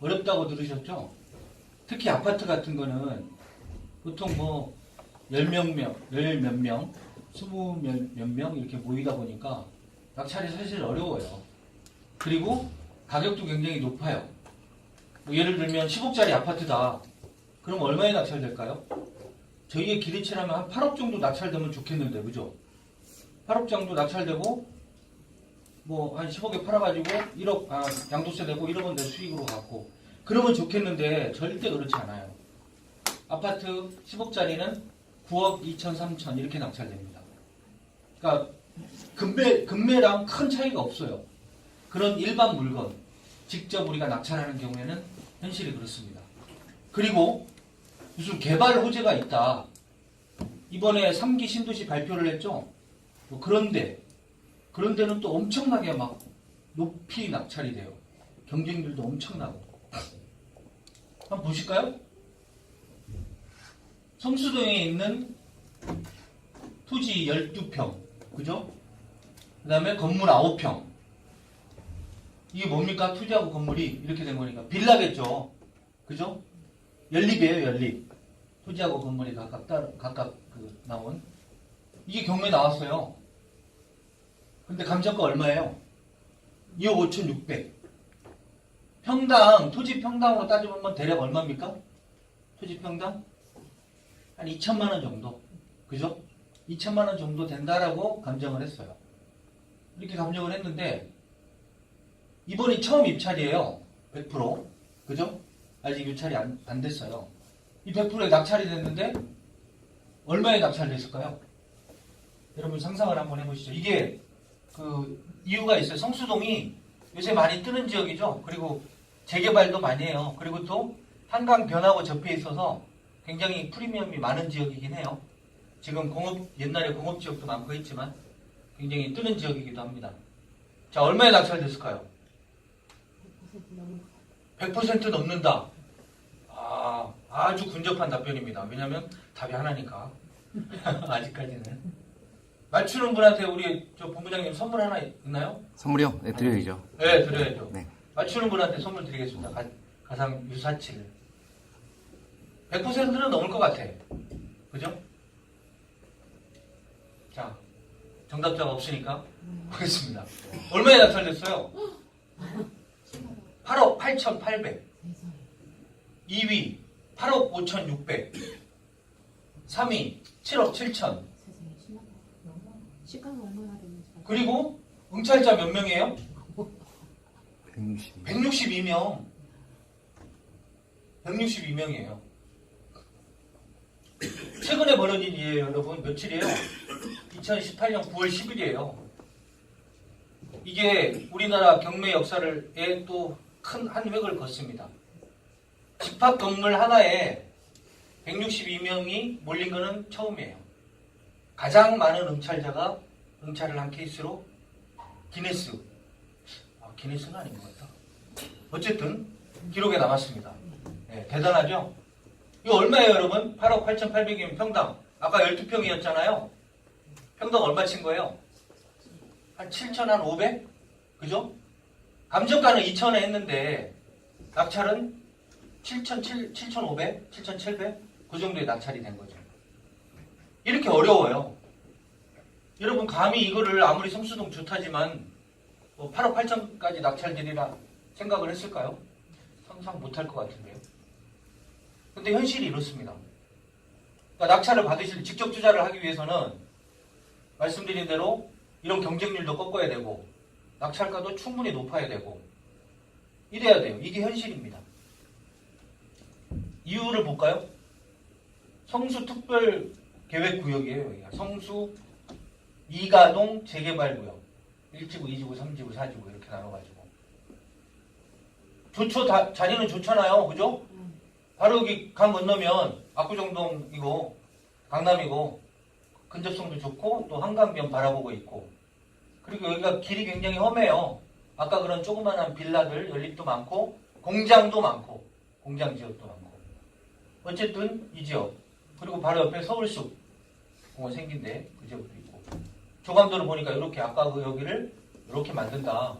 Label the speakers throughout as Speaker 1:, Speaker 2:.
Speaker 1: 어렵다고 들으셨죠? 특히 아파트 같은 거는 보통 뭐, 열몇 명, 열 몇 명, 스무 몇, 몇명 이렇게 모이다 보니까 낙찰이 사실 어려워요. 그리고 가격도 굉장히 높아요. 뭐 예를 들면 10억짜리 아파트다. 그럼 얼마에 낙찰될까요? 저희의 기대치라면 한 8억 정도 낙찰되면 좋겠는데, 그죠? 8억 정도 낙찰되고, 뭐, 한 10억에 팔아가지고, 1억, 아, 양도세 내고 1억은 내 수익으로 갖고. 그러면 좋겠는데, 절대 그렇지 않아요. 아파트 10억짜리는 9억 2천, 3천, 이렇게 낙찰됩니다. 그러니까, 금매, 금매랑 큰 차이가 없어요. 그런 일반 물건, 직접 우리가 낙찰하는 경우에는 현실이 그렇습니다. 그리고, 무슨 개발 호재가 있다. 이번에 3기 신도시 발표를 했죠? 뭐 그런데, 그런 데는 또 엄청나게 막 높이 낙찰이 돼요. 경쟁률도 엄청나고. 한번 보실까요? 성수동에 있는 토지 12평, 그죠? 그 다음에 건물 9평. 이게 뭡니까? 투자하고 건물이 이렇게 된 거니까. 빌라겠죠? 그죠? 연립이에요, 연립. 토지하고 건물이 따 각각 그 나온. 이게 경매 나왔어요. 근데 감정가 얼마예요? 2억 5천6백. 평당, 토지 평당으로 따져보면 대략 얼마입니까? 토지 평당? 한 2천만 원 정도. 그죠? 2천만 원 정도 된다라고 감정을 했어요. 이렇게 감정을 했는데, 이번이 처음 입찰이에요. 100%. 그죠? 아직 입찰이 안, 안 됐어요. 이 100%에 낙찰이 됐는데, 얼마에 낙찰됐을까요? 여러분 상상을 한번 해보시죠. 이게 그 이유가 있어요. 성수동이 요새 많이 뜨는 지역이죠. 그리고 재개발도 많이 해요. 그리고 또 한강 변하고 접해 있어서 굉장히 프리미엄이 많은 지역이긴 해요. 지금 공업 옛날에 공업 지역도 많고 했지만 굉장히 뜨는 지역이기도 합니다. 자 얼마에 낙찰됐을까요? 100% 넘는다. 아 아주 근접한 답변입니다. 왜냐하면 답이 하나니까 아직까지는 맞추는 분한테 우리 저 본부장님 선물 하나 있나요?
Speaker 2: 선물이요? 네, 드려야죠.
Speaker 1: 네, 드려야죠.
Speaker 2: 네.
Speaker 1: 맞추는 분한테 선물 드리겠습니다. 가, 가상 유사치를. 100%는 넘을 것 같아. 그죠? 자, 정답자가 없으니까 보겠습니다. 얼마에 낙찰됐어요? 8억 8,800. 2위 8억 5,600. 3위 7억 7천.
Speaker 3: 시가가 얼마나 되는지?
Speaker 1: 그리고 응찰자 몇 명이에요?
Speaker 2: 160.
Speaker 1: 162명. 162명이에요. 최근에 벌어진 일이에요, 여러분. 며칠이에요? 2018년 9월 10일이에요. 이게 우리나라 경매 역사를에 또큰 한 획을 걷습니다. 집합 건물 하나에 162명이 몰린 거는 처음이에요. 가장 많은 응찰자가 응찰을 한 케이스로 기네스. 아, 기네스는 아닌 것 같다. 어쨌든 기록에 남았습니다. 네, 대단하죠? 이거 얼마예요, 여러분? 8억 8,800이면 평당. 아까 12평이었잖아요. 평당 얼마 친 거예요? 한 7천 한 500? 그죠? 감정가는 2천에 했는데 낙찰은 7천 7,500, 7,700? 그 정도의 낙찰이 된 거죠. 이렇게 어려워요. 여러분 감히 이거를 아무리 성수동 좋다지만 뭐 8억 8천까지 낙찰되리라 생각을 했을까요? 상상 못할 것 같은데요. 근데 현실이 이렇습니다. 그러니까 낙찰을 받으실 직접 투자를 하기 위해서는 말씀드린 대로 이런 경쟁률도 꺾어야 되고 낙찰가도 충분히 높아야 되고 이래야 돼요. 이게 현실입니다. 이유를 볼까요? 성수 특별 계획 구역이에요. 여기가 성수 이가동 재개발 구역 1지구, 2지구, 3지구, 4지구 이렇게 나눠가지고 좋죠. 다, 자리는 좋잖아요. 그죠? 바로 여기 강 건너면 압구정동이고 강남이고 근접성도 좋고 또 한강변 바라보고 있고 그리고 여기가 길이 굉장히 험해요. 아까 그런 조그만한 빌라들 연립도 많고 공장도 많고 공장 지역도 많고 어쨌든 이 지역 그리고 바로 옆에 서울숲 공원 생긴데 그 지역도 있고 조감도를 보니까 이렇게 아까 그 여기를 이렇게 만든다.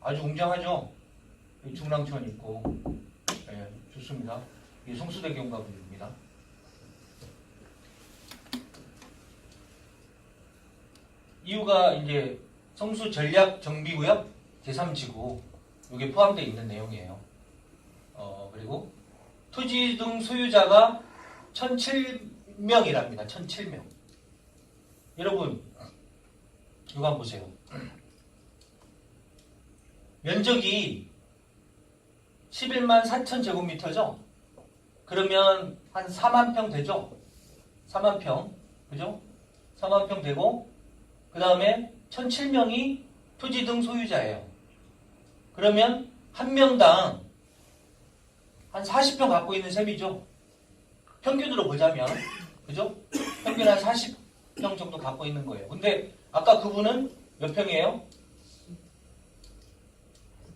Speaker 1: 아주 웅장하죠. 중랑천 있고 예, 좋습니다. 이 성수대교 가구입니다. 이유가 이제 성수 전략 정비구역 제3지구 여기 포함되어 있는 내용이에요. 어, 그리고 토지 등 소유자가 1,007명이랍니다. 1,007명. 여러분, 이거 한번 보세요. 면적이 11만 4천 제곱미터죠? 그러면 한 4만 평 되죠? 4만 평. 그죠? 4만 평 되고, 그 다음에 1,007명이 토지 등 소유자예요. 그러면 한 명당 한 40평 갖고 있는 셈이죠. 평균으로 보자면, 그죠? 평균 한 40평 정도 갖고 있는 거예요. 근데 아까 그분은 몇 평이에요?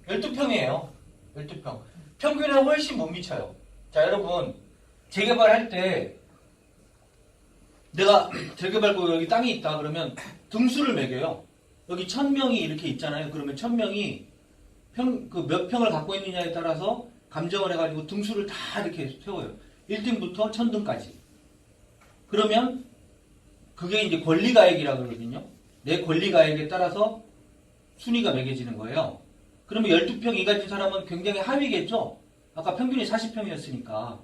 Speaker 1: 12평이에요. 12평. 평균에 훨씬 못 미쳐요. 자, 여러분, 재개발할 때 내가 재개발구 여기 땅이 있다 그러면 등수를 매겨요. 여기 1000명이 이렇게 있잖아요. 그러면 1000명이 평, 그 몇 평을 갖고 있느냐에 따라서 감정을 해가지고 등수를 다 이렇게 세워요. 1등부터 1000등까지. 그러면 그게 이제 권리가액이라 그러거든요. 내 권리가액에 따라서 순위가 매겨지는 거예요. 그러면 12평 이가진 사람은 굉장히 하위겠죠? 아까 평균이 40평이었으니까.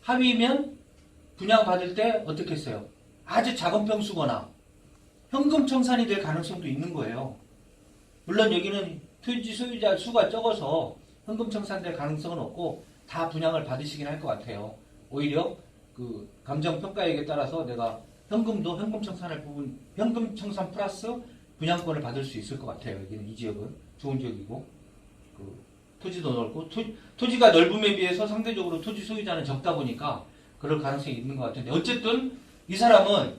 Speaker 1: 하위면 분양받을 때 어떻게 했어요? 아주 작은 평수거나 현금 청산이 될 가능성도 있는 거예요. 물론 여기는 토지 소유자 수가 적어서 현금 청산될 가능성은 없고 다 분양을 받으시긴 할 것 같아요. 오히려 그 감정 평가액에 따라서 내가 현금도 현금 청산할 부분 현금 청산 플러스 분양권을 받을 수 있을 것 같아요. 여기는 이 지역은 좋은 지역이고 그 토지도 넓고 토, 지가 넓음에 비해서 상대적으로 토지 소유자는 적다 보니까 그럴 가능성이 있는 것 같은데 어쨌든 이 사람은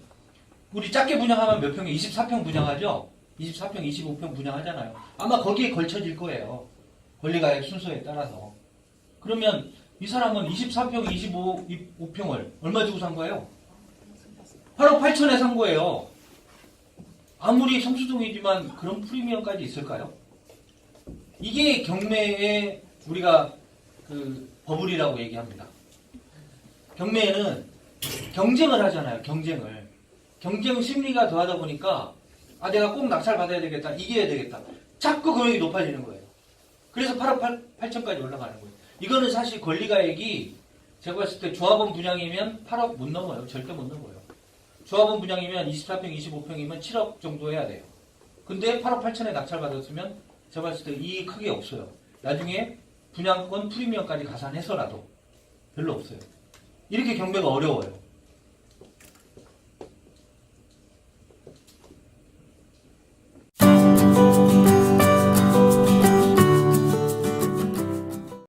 Speaker 1: 우리 작게 분양하면 몇 평에 24평 분양하죠? 24평, 25평 분양하잖아요. 아마 거기에 걸쳐질 거예요. 권리가액 순서에 따라서. 그러면 이 사람은 24평, 25평을 얼마 주고 산 거예요? 8억 8천에 산 거예요. 아무리 성수동이지만 그런 프리미엄까지 있을까요? 이게 경매의 우리가 그 버블이라고 얘기합니다. 경매에는 경쟁을 하잖아요. 경쟁을. 경쟁 심리가 더하다 보니까 아 내가 꼭 낙찰 받아야 되겠다. 이겨야 되겠다. 자꾸 금액이 높아지는 거예요. 그래서 8억 8, 천까지 올라가는 거예요. 이거는 사실 권리가액이 제가 봤을 때 조합원 분양이면 8억 못 넘어요. 절대 못 넘어요. 조합원 분양이면 24평, 25평이면 7억 정도 해야 돼요. 근데 8억 8천에 낙찰 받았으면 제가 봤을 때 이익 크게 없어요. 나중에 분양권 프리미엄까지 가산해서라도 별로 없어요. 이렇게 경매가 어려워요.